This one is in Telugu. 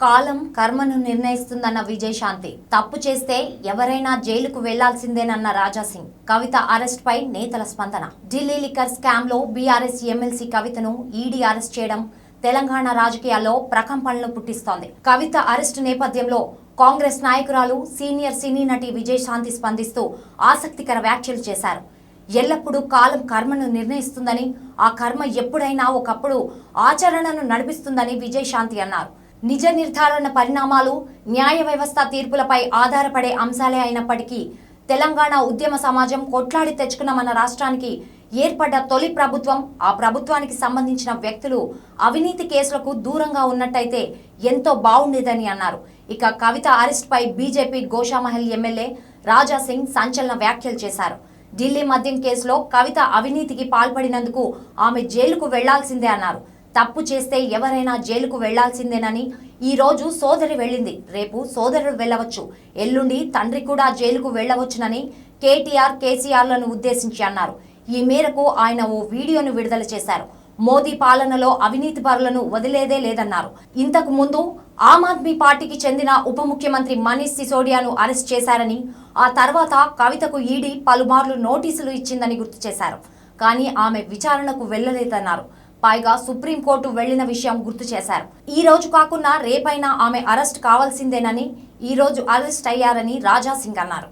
కాలం కర్మను నిర్ణయిస్తుందన్న విజయశాంతి. తప్పు చేస్తే ఎవరైనా జైలుకు వెళ్ళాల్సిందేనన్న రాజాసింగ్. కవిత అరెస్ట్ పై నేతల స్పందన. ఢిల్లీ లిక్కర్ స్కామ్లో బీఆర్ఎస్ ఎమ్మెల్సీ కవితను ఈడీ అరెస్ట్ చేయడం తెలంగాణ రాజకీయాల్లో ప్రకంపనలు పుట్టిస్తోంది. కవిత అరెస్టు నేపథ్యంలో కాంగ్రెస్ నాయకురాలు సీనియర్ సినీ నటి విజయశాంతి స్పందిస్తూ ఆసక్తికర వ్యాఖ్యలు చేశారు. ఎల్లప్పుడూ కాలం కర్మను నిర్ణయిస్తుందని ఆ కర్మ ఎప్పుడైనా ఒకప్పుడు ఆచరణను నడిపిస్తుందని విజయశాంతి అన్నారు. నిజ నిర్ధారణ పరిణామాలు న్యాయ వ్యవస్థ తీర్పులపై ఆధారపడే అంశాలే అయినప్పటికీ తెలంగాణ ఉద్యమ సమాజం కొట్లాడి తెచ్చుకున్న మన రాష్ట్రానికి ఏర్పడ్డ తొలి ప్రభుత్వం ఆ ప్రభుత్వానికి సంబంధించిన వ్యక్తులు అవినీతి కేసులకు దూరంగా ఉన్నట్టయితే ఎంతో బాగుండేదని అన్నారు. ఇక కవిత అరెస్ట్పై బీజేపీ గోషామహల్ ఎమ్మెల్యే రాజా సింగ్ సంచలన వ్యాఖ్యలు చేశారు. ఢిల్లీ మద్యం కేసులో కవిత అవినీతికి పాల్పడినందుకు ఆమె జైలుకు వెళ్ళాల్సిందే అన్నారు. తప్పు చేస్తే ఎవరైనా జైలుకు వెళ్ళాల్సిందేనని ఈ రోజు సోదరి వెళ్ళింది. రేపు సోదరుడు వెళ్ళవచ్చు. ఎల్లుండి తండ్రి కూడా జైలుకు వెళ్ళవచ్చునని కేటీఆర్ కేసీఆర్లను ఉద్దేశించి అన్నారు. ఈ మేరకు ఆయన ఓ వీడియోను విడుదల చేశారు. మోదీ పాలనలో అవినీతి పరులను వదిలేదే లేదన్నారు. ఇంతకు ముందు ఆమ్ ఆద్మీ పార్టీకి చెందిన ఉప ముఖ్యమంత్రి మనీష్ సిసోడియాను అరెస్ట్ చేశారని ఆ తర్వాత కవితకు ఈడీ పలుమార్లు నోటీసులు ఇచ్చిందని గుర్తు చేశారు. కానీ ఆమె విచారణకు వెళ్ళలేదన్నారు పైగా సుప్రీంకోర్టు వెళ్ళిన విషయం గుర్తు చేశారు. ఈ రోజు కాకుండా రేపైనా ఆమె అరెస్ట్ కావాల్సిందేనని ఈ రోజు అరెస్ట్ అయ్యారని రాజా సింగ్ అన్నారు.